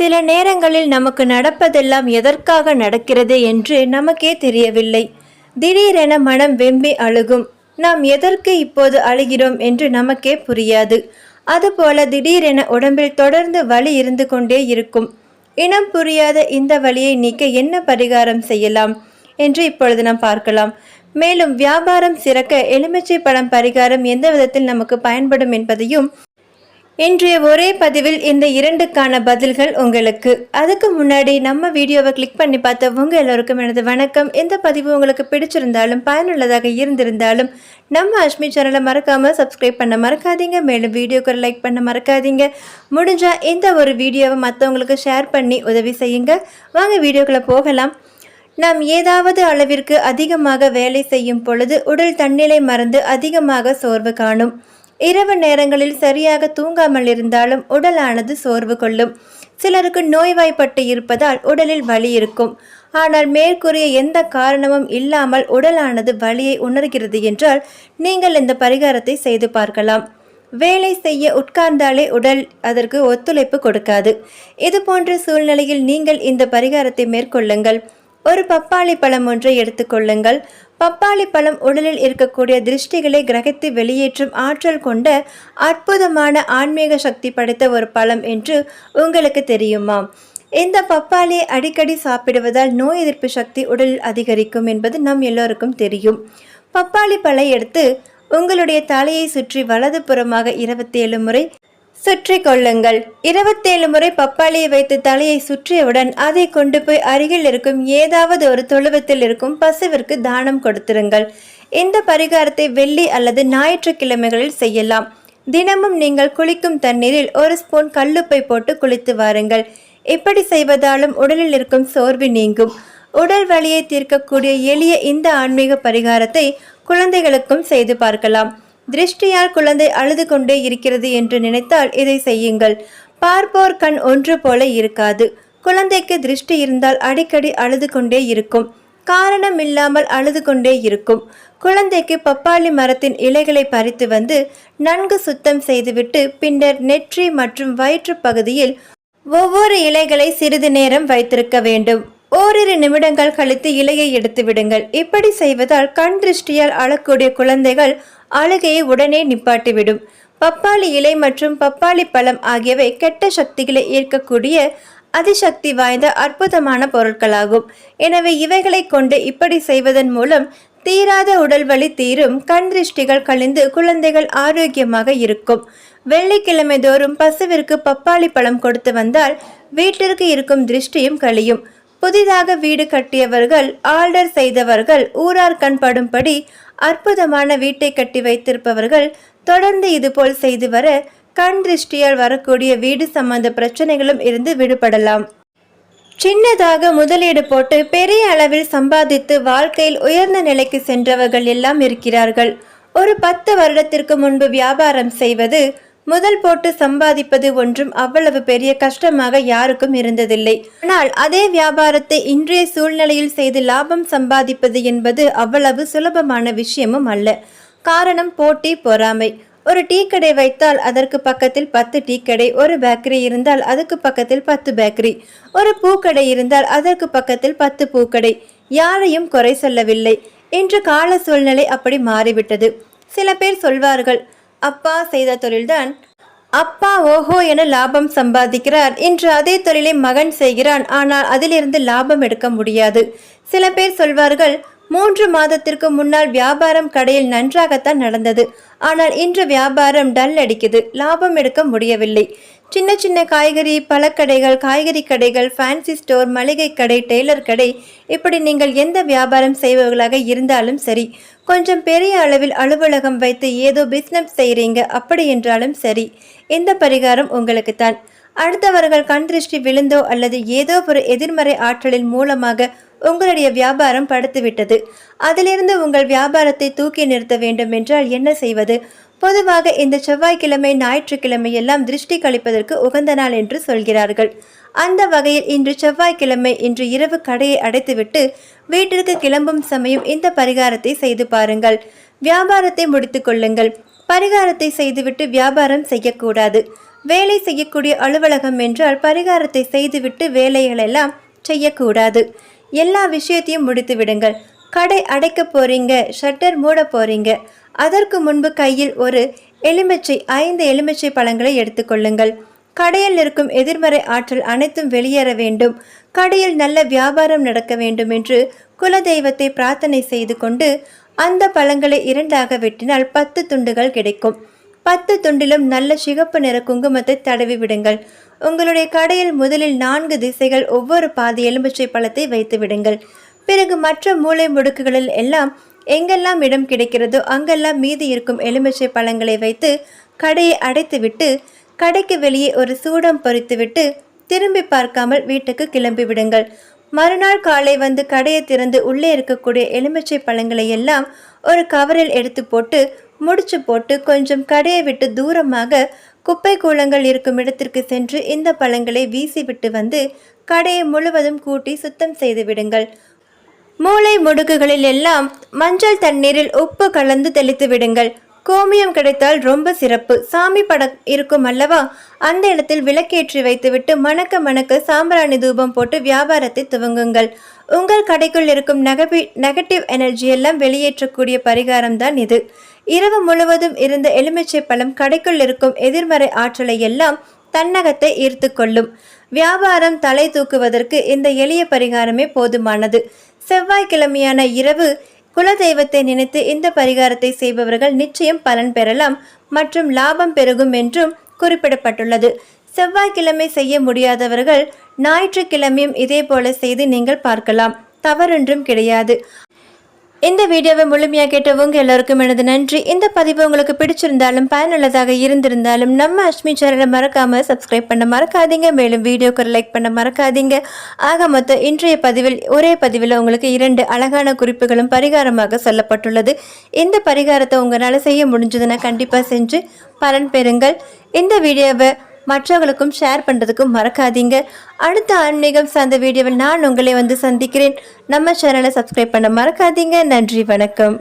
சில நேரங்களில் நமக்கு நடப்பதெல்லாம் எதற்காக நடக்கிறது என்று நமக்கே தெரியவில்லை. திடீரென மனம் வெம்பி அழுகும். நாம் எதற்கு இப்போது அழுகிறோம் என்று நமக்கே புரியாது. அதுபோல திடீரென உடம்பில் தொடர்ந்து வலி இருந்து கொண்டே இருக்கும். இனம் புரியாத இந்த வழியை நீக்க என்ன பரிகாரம் செய்யலாம் என்று இப்பொழுது நாம் பார்க்கலாம். மேலும் வியாபாரம் சிறக்க எலுமிச்சை பழம் பரிகாரம் எந்த விதத்தில் நமக்கு பயன்படும் என்பதையும் இன்றைய ஒரே பதிவில் இந்த இரண்டுக்கான பதில்கள் உங்களுக்கு. அதுக்கு முன்னாடி நம்ம வீடியோவை கிளிக் பண்ணி பார்த்த உங்க எல்லோருக்கும் எனது வணக்கம். இந்த பதிவு உங்களுக்கு பிடிச்சிருந்தாலும் பயனுள்ளதாக இருந்திருந்தாலும் நம்ம அஷ்மி சேனலை மறக்காம சப்ஸ்கிரைப் பண்ண மறக்காதீங்க. மேலும் வீடியோக்கு லைக் பண்ண மறக்காதீங்க. முடிஞ்சா இந்த ஒரு வீடியோவை மற்றவங்களுக்கு ஷேர் பண்ணி உதவி செய்யுங்க. வாங்க வீடியோக்களை போகலாம். நாம் ஏதாவது அளவிற்கு அதிகமாக வேலை செய்யும் பொழுது உடல் தன்னிலை மறந்து அதிகமாக சோர்வு காணும். இரவு நேரங்களில் சரியாக தூங்காமல் இருந்தாலும் உடலானது சோர்வு கொள்ளும். சிலருக்கு நோய்வாய்ப்பட்டு இருப்பதால் உடலில் வலி இருக்கும். ஆனால் மேற்கூறிய எந்த காரணமும் இல்லாமல் உடலானது வலியை உணர்கிறது என்றால் நீங்கள் இந்த பரிகாரத்தை செய்து பார்க்கலாம். வேலை செய்ய உட்கார்ந்தாலே உடல் அதற்கு ஒத்துழைப்பு கொடுக்காது. இது போன்ற சூழ்நிலையில் நீங்கள் இந்த பரிகாரத்தை மேற்கொள்ளுங்கள். ஒரு பப்பாளி பழம் ஒன்றை எடுத்துக்கொள்ளுங்கள் பப்பாளி பழம் உடலில் இருக்கக்கூடிய திருஷ்டிகளை கிரகித்து வெளியேற்றும் ஆற்றல் கொண்ட அற்புதமான ஆன்மீக சக்தி படைத்த ஒரு பழம் என்று உங்களுக்கு தெரியுமா? இந்த பப்பாளியை அடிக்கடி சாப்பிடுவதால் நோய் எதிர்ப்பு சக்தி உடலில் அதிகரிக்கும் என்பது நம் எல்லோருக்கும் தெரியும். பப்பாளி பழை எடுத்து உங்களுடைய தலையை சுற்றி வலது புறமாக இருபத்தி ஏழு முறை சுற்றி கொள்ளுங்கள் இருபத்தேழு முறை பப்பாளியை வைத்து தலையை சுற்றியவுடன் அதை கொண்டு போய் அருகில் இருக்கும் ஏதாவது ஒரு தொழுவத்தில் இருக்கும் பசுவிற்கு தானம் கொடுத்திருங்கள். இந்த பரிகாரத்தை வெள்ளி அல்லது ஞாயிற்றுக்கிழமைகளில் செய்யலாம். தினமும் நீங்கள் குளிக்கும் தண்ணீரில் ஒரு ஸ்பூன் கல்லுப்பை போட்டு குளித்து வாருங்கள். இப்படி செய்வதாலும் உடலில் இருக்கும் சோர்வு நீங்கும். உடல் வலியை தீர்க்கக்கூடிய எளிய இந்த ஆன்மீக பரிகாரத்தை குழந்தைகளுக்கும் செய்து பார்க்கலாம். திருஷ்டியால் குழந்தை அழுது கொண்டே இருக்கிறது என்று நினைத்தால் இதை செய்யுங்கள். பார்ப்போர் கண் ஒன்று போல இருக்காது. குழந்தைக்கு திருஷ்டி இருந்தால் அடிக்கடி அழுது கொண்டே இருக்கும். காரணம் இல்லாமல் அழுது கொண்டே இருக்கும். குழந்தைக்கு பப்பாளி மரத்தின் இலைகளை பறித்து வந்து நன்கு சுத்தம் செய்துவிட்டு பின்னர் நெற்றி மற்றும் வயிற்று பகுதியில் ஒவ்வொரு இலைகளை சிறிது நேரம் வைத்திருக்க வேண்டும். ஓரிரு நிமிடங்கள் கழித்து இலையை எடுத்து விடுங்கள். இப்படி செய்வதால் கண் திருஷ்டியால் அழக்கூடிய குழந்தைகள் அழுகையை உடனே நிப்பாட்டிவிடும். பப்பாளி இலை மற்றும் பப்பாளி பழம் ஆகியவை கெட்ட சக்திகளை ஈர்க்கக்கூடிய அதிசக்தி வாய்ந்த அற்புதமான பொருட்களாகும். எனவே இவைகளை கொண்டு இப்படி செய்வதன் மூலம் தீராத உடல் வலி தீரும் கண் திருஷ்டிகள் கழிந்து குழந்தைகள் ஆரோக்கியமாக இருக்கும். வெள்ளிக்கிழமை தோறும் பசுவிற்கு பப்பாளி பழம் கொடுத்து வந்தால் வீட்டிற்கு இருக்கும் திருஷ்டியும் கழியும். புதிதாக வீடு கட்டியவர்கள் ஆர்டர் செய்தவர்கள் ஊரார் கண் படும்படி அற்புதமான வீட்டை கட்டி வைத்திருப்பவர்கள் தொடர்ந்து இதுபோல் செய்து வர கண் திருஷ்டியால் வரக்கூடிய வீடு சம்பந்த பிரச்சனைகளும் இருந்து விடுபடலாம். சின்னதாக முதலீடு போட்டு பெரிய அளவில் சம்பாதித்து வாழ்க்கையில் உயர்ந்த நிலைக்கு சென்றவர்கள் எல்லாம் இருக்கிறார்கள். ஒரு பத்து வருடத்திற்கு முன்பு வியாபாரம் செய்வது முதல் போட்டு சம்பாதிப்பது ஒன்றும் அவ்வளவு பெரிய கஷ்டமாக யாருக்கும் இருந்ததில்லை. ஆனால் அதே வியாபாரத்தை இன்றைய சூழ்நிலையில் செய்து லாபம் சம்பாதிப்பது என்பது அவ்வளவு சுலபமான விஷயமும் அல்ல. காரணம் போட்டி பொறாமை. ஒரு டீ கடை வைத்தால் அதற்கு பக்கத்தில் பத்து டீ கடை ஒரு பேக்கரி இருந்தால் அதுக்கு பக்கத்தில் பத்து பேக்கரி. ஒரு பூக்கடை இருந்தால் அதற்கு பக்கத்தில் பத்து பூக்கடை யாரையும் குறை சொல்லவில்லை. இன்று கால சூழ்நிலை அப்படி மாறிவிட்டது. சில பேர் சொல்வார்கள் அப்பா செய்த தொழில்தான். அப்பா ஓஹோ என லாபம் சம்பாதிக்கிறார். இன்று அதே தொழிலை மகன் செய்கிறான். ஆனால் அதிலிருந்து லாபம் எடுக்க முடியாது. சில பேர் சொல்வார்கள் மூன்று மாதத்திற்கு முன்னால் வியாபாரம் கடையில் நன்றாகத்தான் நடந்தது. ஆனால் இன்று வியாபாரம் டல் அடிக்குது. லாபம் எடுக்க முடியவில்லை. சின்ன சின்ன காய்கறி பழக்கடைகள் காய்கறி கடைகள் ஃபேன்சி ஸ்டோர் மளிகை கடை டெய்லர் கடை இப்படி நீங்கள் எந்த வியாபாரம் செய்பவர்களாக இருந்தாலும் சரி கொஞ்சம் பெரிய அளவில் அலுவலகம் வைத்து ஏதோ பிஸ்னஸ் செய்கிறீங்க அப்படி என்றாலும் சரி இந்த பரிகாரம் உங்களுக்கு தான். அடுத்தவர்கள் கண் திருஷ்டி விழுந்தோ அல்லது ஏதோ ஒரு எதிர்மறை ஆற்றலின் மூலமாக உங்களுடைய வியாபாரம் படுத்துவிட்டது அதிலிருந்து உங்கள் வியாபாரத்தை தூக்கி நிறுத்த வேண்டும் என்றால் என்ன செய்வது? பொதுவாக இந்த செவ்வாய்க்கிழமை ஞாயிற்றுக்கிழமை எல்லாம் திருஷ்டி கழிப்பதற்கு உகந்த நாள் என்று சொல்கிறார்கள். அந்த வகையில் இன்று செவ்வாய்க்கிழமை இன்று இரவு கடையை அடைத்துவிட்டு வீட்டிற்கு கிளம்பும் சமயம் இந்த பரிகாரத்தை செய்து பாருங்கள். வியாபாரத்தை முடித்து கொள்ளுங்கள். பரிகாரத்தை செய்துவிட்டு வியாபாரம் செய்யக்கூடாது. வேலை செய்யக்கூடிய அலுவலகம் என்றால் பரிகாரத்தை செய்துவிட்டு வேலைகளெல்லாம் செய்யக்கூடாது. எல்லா விஷயத்தையும் முடித்து விடுங்கள் கடை அடைக்க போறீங்க ஷட்டர் மூட போறீங்க. அதற்கு முன்பு கையில் ஒரு எலுமிச்சை ஐந்து எலுமிச்சை பழங்களை எடுத்துக்கொள்ளுங்கள் கடையில் இருக்கும் எதிர்மறை ஆற்றல் அனைத்தும் வெளியேற வேண்டும். கடையில் நல்ல வியாபாரம் நடக்க வேண்டும் என்று குலதெய்வத்தை பிரார்த்தனை செய்து கொண்டு அந்த பழங்களை இரண்டாக வெட்டினால் பத்து துண்டுகள் கிடைக்கும். பத்து துண்டிலும் நல்ல சிகப்பு நிற குங்குமத்தை தடவி விடுங்கள். உங்களுடைய கடையில் முதலில் நான்கு திசைகள் ஒவ்வொரு பாதி எலுமிச்சை பழத்தை வைத்து விடுங்கள். பிறகு மற்ற மூளை முடுக்குகளில் எல்லாம் எங்கெல்லாம் இடம் கிடைக்கிறதோ அங்கெல்லாம் மீதி இருக்கும் எலுமிச்சை பழங்களை வைத்து கடையை அடைத்துவிட்டு கடைக்கு வெளியே ஒரு சூடம் பொறித்துவிட்டு திரும்பி பார்க்காமல் வீட்டுக்கு கிளம்பி விடுங்கள். மறுநாள் காலை வந்து கடையை திறந்து உள்ளே இருக்கக்கூடிய எலுமிச்சை பழங்களை எல்லாம் ஒரு கவரில் எடுத்து போட்டு முடிச்சு போட்டு கொஞ்சம் கடையை விட்டு தூரமாக குப்பை கூளங்கள் இருக்கும் இடத்திற்கு சென்று இந்த பழங்களை வீசிவிட்டு வந்து கடையை முழுவதும் கூட்டி சுத்தம் செய்து விடுங்கள். மூளை முடுக்குகளில் எல்லாம் மஞ்சள் தண்ணீரில் உப்பு கலந்து தெளித்து விடுங்கள். கோமியம் கிடைத்தால் ரொம்ப சிறப்பு. சாமி படம் இருக்கும் அல்லவா? அந்த இடத்தில் விளக்கேற்றி வைத்துவிட்டு மணக்க மணக்க சாம்பிராணி தூபம் போட்டு வியாபாரத்தை துவங்குங்கள். உங்கள் கடைக்குள் இருக்கும் நெகபி நெகட்டிவ் எனர்ஜி எல்லாம் வெளியேற்றக்கூடிய பரிகாரம் தான் இது. இரவு முழுவதும் இருந்த எலுமிச்சை பழம் கடைக்குள் இருக்கும் எதிர்மறை ஆற்றலை எல்லாம் தன்னகத்தை ஈர்த்து கொள்ளும். வியாபாரம் தலை தூக்குவதற்கு இந்த எளிய பரிகாரமே போதுமானது. செவ்வாய்க்கிழமையான இரவு குலதெய்வத்தை நினைத்து இந்த பரிகாரத்தை செய்பவர்கள் நிச்சயம் பலன் பெறலாம் மற்றும் லாபம் பெருகும் என்றும் குறிப்பிடப்பட்டுள்ளது. செவ்வாய்க்கிழமை செய்ய முடியாதவர்கள் ஞாயிற்றுக்கிழமையும் இதே போல செய்து நீங்கள் பார்க்கலாம். தவறொன்றும் கிடையாது. இந்த வீடியோவை முழுமையாக கேட்டவங்க எல்லாருக்கும் எனது நன்றி. இந்த பதிவு உங்களுக்கு பிடிச்சிருந்தாலும் பயனுள்ளதாக இருந்திருந்தாலும் நம்ம அஷ்மி சேனலை மறக்காம சப்ஸ்கிரைப் பண்ண மறக்காதீங்க. மேலும் வீடியோக்கு லைக் பண்ண மறக்காதீங்க. ஆக மொத்தம் இன்றைய பதிவில் ஒரே பதிவில் உங்களுக்கு இரண்டு அழகான குறிப்புகளும் பரிகாரமாக சொல்லப்பட்டுள்ளது. இந்த பரிகாரத்தை உங்களால் செய்ய முடிஞ்சதுன்னா கண்டிப்பாக செஞ்சு பலன் பெறுங்கள். இந்த வீடியோவை மற்றவர்களுக்கும் ஷேர் பண்ணுறதுக்கும் மறக்காதீங்க. அடுத்த ஆன்மீகம் சார்ந்த வீடியோவில் நான் உங்களை வந்து சந்திக்கிறேன். நம்ம சேனலை சப்ஸ்கிரைப் பண்ண மறக்காதீங்க. நன்றி வணக்கம்.